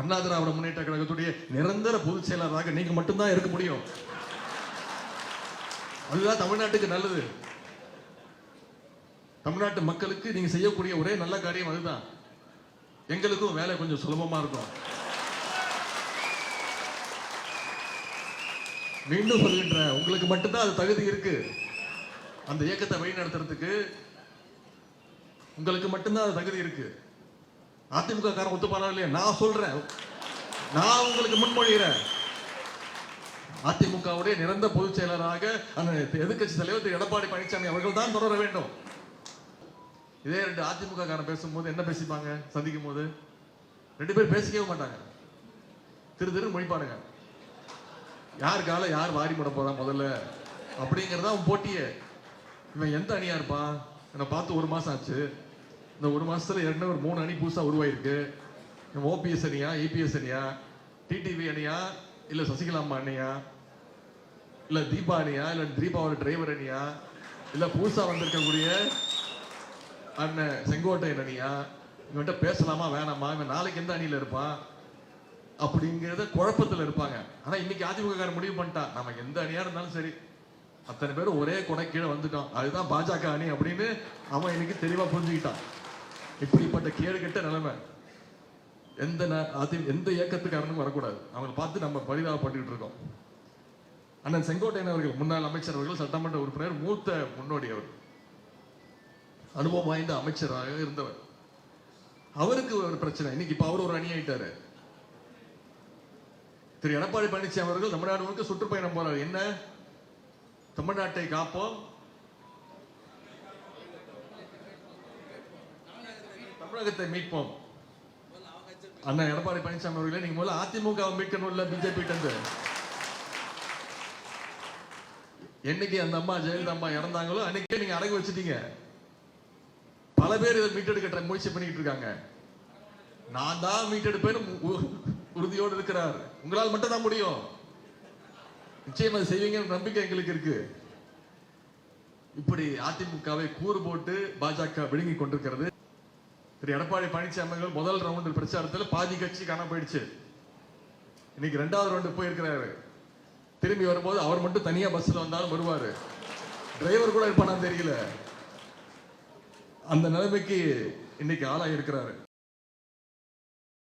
அண்ணா திராவிட முன்னேற்ற கழகத்துடைய நிரந்தர பொதுச் செயலாளராக நீங்க மட்டும்தான் இருக்க முடியும். அதுதான் தமிழ்நாட்டுக்கு நல்லது. தமிழ்நாட்டு மக்களுக்கு நீங்க செய்யக்கூடிய ஒரே நல்ல காரியம் அதுதான். எங்களுக்கும் வேலை கொஞ்சம் சுலபமா இருக்கும். மீண்டும் சொல்கின்ற உங்களுக்கு மட்டும்தான் அது தகுதி இருக்கு. அந்த இயக்கத்தை வழி நடத்துறதுக்கு உங்களுக்கு மட்டும்தான் அது தகுதி இருக்குது அதிமுக காரன் ஒத்துப்பாரா இல்லையா? நான் சொல்றேன். நான் உங்களுக்கு முன்மொழிகிறேன். அதிமுகவுடைய நிரந்த பொதுச் செயலராக அந்த எதிர்க்கட்சி தலைவர் திரு. எடப்பாடி பழனிசாமி அவர்கள் தான் தொடர வேண்டும். இதே ரெண்டு அதிமுக காரன் பேசும்போது என்ன பேசிப்பாங்க? சந்திக்கும் போது ரெண்டு பேரும் பேசிக்கவே மாட்டாங்க. திரு திரு மொழிப்பாருங்க யார் கால யார் வாரி முட போறான் முதல்ல? அப்படிங்கறதா அவன் போட்டியே. இவன் எந்த அணியா இருப்பான்? என்னை பார்த்து ஒரு மாசம் ஆச்சு. இந்த ஒரு மாசத்துல ஏற்கனவே ஒரு மூணு அணி புதுசா உருவாயிருக்கு. ஓபிஎஸ் அணியா இபிஎஸ் அணியா டிடிவி அணியா இல்ல சசிகலா அம்மா அணியா இல்ல தீபா அணியா இல்ல தீபாவோட டிரைவர் அணியா இல்ல புதுசா வந்திருக்கக்கூடிய அண்ணன் செங்கோட்டையன் அணியா இவன்கிட்ட பேசலாமா வேணாமா இவன் நாளைக்கு எந்த அணியில இருப்பான் அப்படிங்கிறத குழப்பத்துல இருப்பாங்க. ஆனா இன்னைக்கு அதிமுக காரன் முடிவு பண்ணிட்டான். நமக்கு எந்த அணியா இருந்தாலும் சரி அத்தனை பேரும் ஒரே கொடை கீழே வந்துட்டோம். அதுதான் பாஜக அணி அப்படின்னு அவன் இன்னைக்கு தெளிவா புரிஞ்சுக்கிட்டான். இப்படிப்பட்ட கேடு கெட்ட நிலைமை எந்த ந- அதி எந்த இயக்கத்துக்காரனும் வரக்கூடாது. அவங்களை பார்த்து நம்ம பரிதாபப்பட்டுக்கிட்டு இருக்கோம். அண்ணன் செங்கோட்டையன் அவர்கள் முன்னாள் அமைச்சர் அவர்கள் சட்டமன்ற உறுப்பினர் மூத்த முன்னோடி அவர். அனுபவம் வாய்ந்த அமைச்சராக இருந்தவர். அவருக்கு ஒரு பிரச்சனை. இன்னைக்கு இப்ப அவர் ஒரு அணி ஆயிட்டாரு. திரு எடப்பாடி பழனிசாமி அவர்கள் தமிழ்நாடு முழுக்க சுற்றுப்பயணம் போறாரு. என்ன? தமிழ்நாட்டை காப்போம். தமிழகத்தை மீட்போம். அண்ணன் எடப்பாடி பழனிசாமி அவர்களே நீங்க முதல்ல அதிமுக மீட்கணும் இல்ல பிஜேபி என்னைக்கு அந்த அம்மா ஜெயலலிதா அம்மா இறந்தாங்களோ அன்னைக்கே நீங்க அடகு வச்சிட்டீங்க. பல பேர் இதை மீட்டெடுக்க முயற்சி பண்ணிட்டு இருக்காங்க. நான் தான் மீட்டெடுப்பேன்னு உறுதியோடு இருக்கிறார். உங்களால் மட்டும் தான் முடியும். நிச்சயம் அதை செய்வீங்கன்னு நம்பிக்கை எங்களுக்கு இருக்கு. இப்படி அதிமுகவை கூறு போட்டு பாஜக விழுங்கி கொண்டிருக்கிறது. திரு எடப்பாடி பழனிசாமி அவர்கள் முதல் ரவுண்டில் பிரச்சாரத்தில் பாதி கட்சி காண போயிடுச்சு. இன்னைக்கு ரெண்டாவது ரவுண்டு போயிருக்கிறாரு. திரும்பி வரும்போது அவர் மட்டும் தனியா பஸ்ல வந்தாலும் வருவார். டிரைவர் கூட இருப்பானான்னு தெரியல. அந்த நிலைமைக்கு இன்னைக்கு ஆளாக இருக்கிறாரு